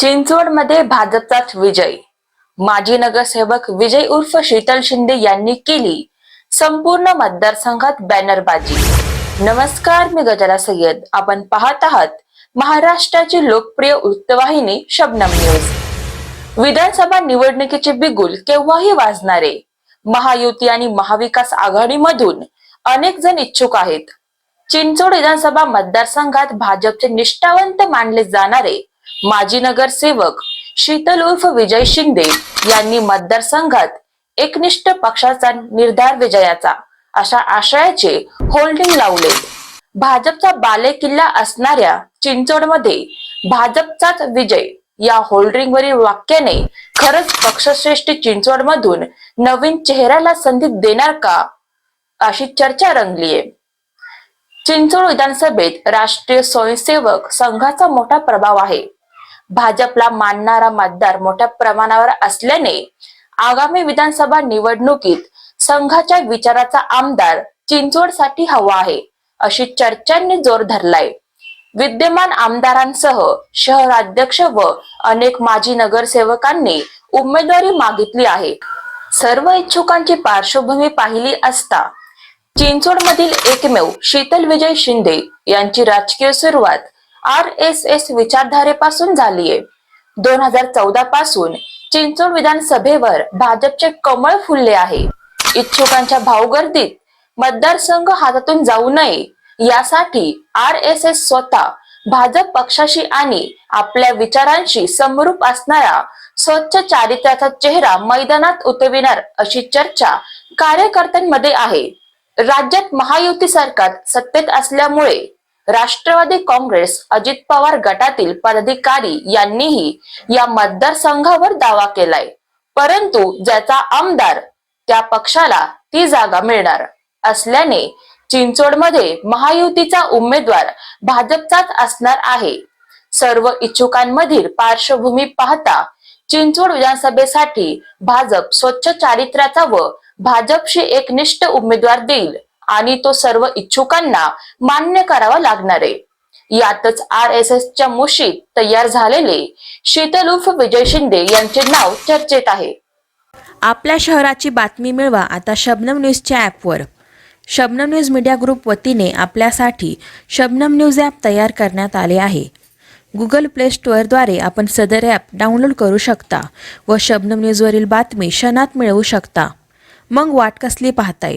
चिंचवडमध्ये भाजपचाच विजय. माजी नगरसेवक विजय उर्फ शीतल शिंदे यांनी केली संपूर्ण मतदारसंघात बॅनरबाजी. नमस्कार मी गजरा सय्यद. आपण पाहत आहात महाराष्ट्राची लोकप्रिय वृत्तवाहिनी शबनम न्यूज. विधानसभा निवडणुकीचे बिगुल केव्हाही वाजणारे. महायुती आणि महाविकास आघाडीमधून अनेक जण इच्छुक आहेत. चिंचोड विधानसभा मतदारसंघात भाजपचे निष्ठावंत मानले जाणारे माजी नगरसेवक शीतल उर्फ विजय शिंदे यांनी मतदारसंघात एकनिष्ठ पक्षाचा निर्धार विजयाचा अशा आशयाचे होल्डिंग लावले. भाजपचा बालेकिल्ला असणाऱ्या चिंचवडमध्ये भाजपचाच विजय या होल्डिंगवरील वाक्याने खरंच पक्षश्रेष्ठी चिंचवडमधून नवीन चेहऱ्याला संधी देणार का अशी चर्चा रंगलीये. चिंचवड विधानसभेत राष्ट्रीय स्वयंसेवक संघाचा मोठा प्रभाव आहे. भाजपला मानणारा मतदार मोठ्या प्रमाणावर असल्याने आगामी विधानसभा निवडणुकीत संघाच्या विचाराचा आमदार चिंचवडसाठी हवा आहे अशी चर्चांनी जोर धरलाय. विद्यमान आमदारांसह शहराध्यक्ष व अनेक माजी नगरसेवकांनी उमेदवारी मागितली आहे. सर्व इच्छुकांची पार्श्वभूमी पाहिली असता चिंचवडमधील एकमेव शीतल विजय शिंदे यांची राजकीय सुरुवात आर एस एस विचारधारेपासून झालीये. दोन हजार चौदा पासून चिंचवड विधानसभेवर भाजपचे कमळ फुलले आहे. इच्छुकांच्या भाऊगर्दीत मतदारसंघ हातातून जाऊ नये यासाठी आर एस एस स्वतः भाजप पक्षाशी आणि आपल्या विचारांशी समरूप असणारा स्वच्छ चारित्र्याचा चेहरा मैदानात उतरविणार अशी चर्चा कार्यकर्त्यांमध्ये आहे. राज्यात महायुती सरकार सत्तेत असल्यामुळे राष्ट्रवादी काँग्रेस अजित पवार गटातील पदाधिकारी यांनीही या मतदारसंघावर दावा केलाय. परंतु ज्याचा आमदार त्या पक्षाला ती जागा मिळणार असल्याने चिंचोडमध्ये महायुतीचा उमेदवार भाजपचाच असणार आहे. सर्व इच्छुकांमधील पार्श्वभूमी पाहता चिंचवड विधानसभेसाठी भाजप स्वच्छ चारित्र्याचा व भाजपशी एकनिष्ठ उमेदवार देईल. आणि तो सर्व इच्छुकांना मान्य करावा लागणार आहे. यातच आर एस एसच्या मुशीत तयार झालेले शीतल उर्फ विजय शिंदे यांचे नाव चर्चेत आहे. आपल्या शहराची बातमी मिळवा आता शबनम न्यूजच्या ॲपवर. शबनम न्यूज मीडिया ग्रुप वतीने आपल्यासाठी शबनम न्यूज ॲप तयार करण्यात आले आहे. गुगल प्ले स्टोअरद्वारे आपण सदर ॲप डाउनलोड करू शकता व शबनम न्यूजवरील बातमी क्षणात मिळवू शकता. मग वाट कसली पाहताय?